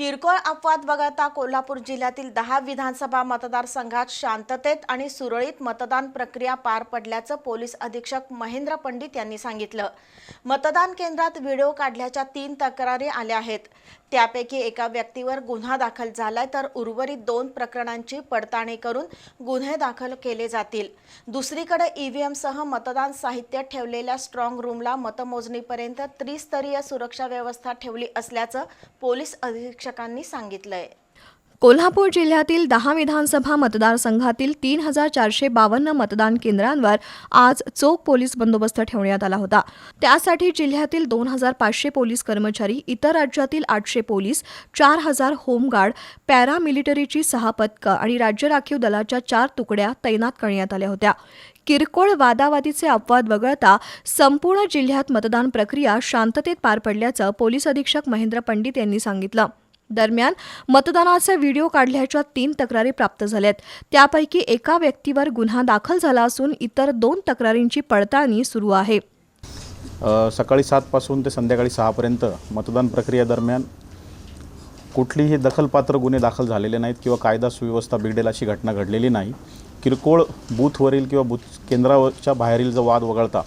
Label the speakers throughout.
Speaker 1: किरकोळ अपवाद वगळता कोल्हापूर जिल्ह्यातील दहा विधानसभा मतदारसंघात शांततेत आणि सुरळीत मतदान प्रक्रिया पार पडल्याचं पोलीस अधीक्षक महेंद्र पंडित यांनी सांगितलं. मतदान केंद्रात व्हिडिओ काढल्याच्या तीन तक्रारी आल्या आहेत. त्यापैकी एका व्यक्तीवर गुन्हा दाखल झालाय तर उर्वरित दोन प्रकरणांची पडताळणी करून गुन्हे दाखल केले जातील. दुसरीकडे ईव्हीएमसह मतदान साहित्य ठेवलेल्या स्ट्रॉंग रूमला मतमोजणीपर्यंत त्रिस्तरीय सुरक्षा व्यवस्था ठेवली असल्याचं पोलीस निरीक्षकांनी सांगितलंय.
Speaker 2: कोल्हापूर जिल्ह्यातील दहा विधानसभा मतदारसंघातील तीन हजार चारशे बावन्न मतदान केंद्रांवर आज चोख पोलीस बंदोबस्त ठेवण्यात आला होता. त्यासाठी जिल्ह्यातील दोन हजार पाचशे पोलीस कर्मचारी इतर राज्यातील आठशे पोलीस चार हजार होमगार्ड पॅरामिलिटरीची सहा पथकं आणि राज्य राखीव दलाच्या चार तुकड्या तैनात करण्यात आल्या होत्या. किरकोळ वादावादीचे अपवाद वगळता संपूर्ण जिल्ह्यात मतदान प्रक्रिया शांततेत पार पडल्याचं पोलीस अधीक्षक महेंद्र पंडित यांनी सांगितलं. दरम्यान मतदानाचे व्हिडिओ काढल्याच्या तीन तक्रारी प्राप्त झाल्यात. त्यापैकी एका व्यक्तीवर गुन्हा दाखल झाला असून इतर दोन तक्रारींची पडताळणी सुरू आहे.
Speaker 3: सकाळी सातपासून ते संध्याकाळी सहापर्यंत मतदान प्रक्रियेदरम्यान कुठलीही दखलपात्र गुन्हे दाखल झालेले नाहीत किंवा कायदा सुव्यवस्था बिघडेल अशी घटना घडलेली नाही. किरकोळ बूथवरील किंवा बूथ केंद्रावरच्या बाहेरील जो वाद वगळता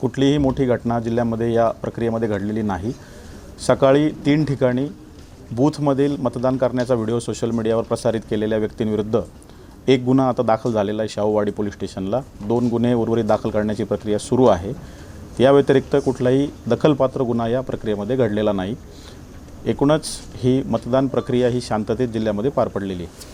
Speaker 3: कुठलीही मोठी घटना जिल्ह्यामध्ये या प्रक्रियेमध्ये घडलेली नाही. सकाळी तीन ठिकाणी बूथमधील मतदान करण्याचा व्हिडिओ सोशल मीडियावर प्रसारित केलेल्या व्यक्तींविरुद्ध एक गुन्हा आता दाखल झालेला आहे शाहूवाडी पोलीस स्टेशनला. दोन गुन्हे उर्वरित दाखल करण्याची प्रक्रिया सुरू आहे. या व्यतिरिक्त कुठलाही दखलपात्र गुन्हा या प्रक्रियेमध्ये घडलेला नाही. एकूणच ही मतदान प्रक्रिया ही शांततेत जिल्ह्यामध्ये पार पडलेली आहे.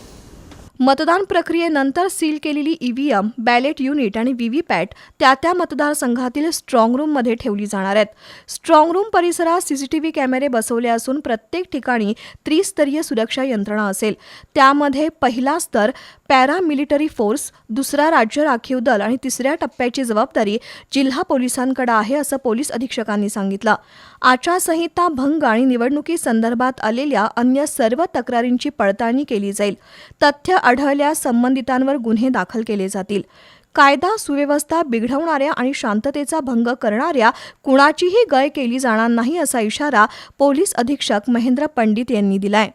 Speaker 2: मतदान प्रक्रियेनंतर सील केलेली ईव्हीएम बॅलेट युनिट आणि व्हीव्हीपॅट त्या त्या मतदारसंघातील स्ट्रॉंग रूममध्ये ठेवली जाणार आहेत. स्ट्रॉंग रूम परिसरात सीसीटीव्ही कॅमेरे बसवले असून प्रत्येक ठिकाणी त्रिस्तरीय सुरक्षा यंत्रणा असेल. त्यामध्ये पहिला स्तर पॅरामिलिटरी फोर्स दुसरा राज्य राखीव दल आणि तिसऱ्या टप्प्याची जबाबदारी जिल्हा पोलिसांकडे आहे असं पोलीस अधीक्षकांनी सांगितलं. आचारसंहिता भंग आणि निवडणुकीसंदर्भात आलेल्या अन्य सर्व तक्रारींची पडताळणी केली जाईल. तथ्य आढळल्यास संबंधितांवर गुन्हे दाखल केले जातील. कायदा सुव्यवस्था बिघडवणाऱ्या आणि शांततेचा भंग करणाऱ्या कुणाचीही गय केली जाणार नाही असा इशारा पोलीस अधीक्षक महेंद्र पंडित यांनी दिलाय.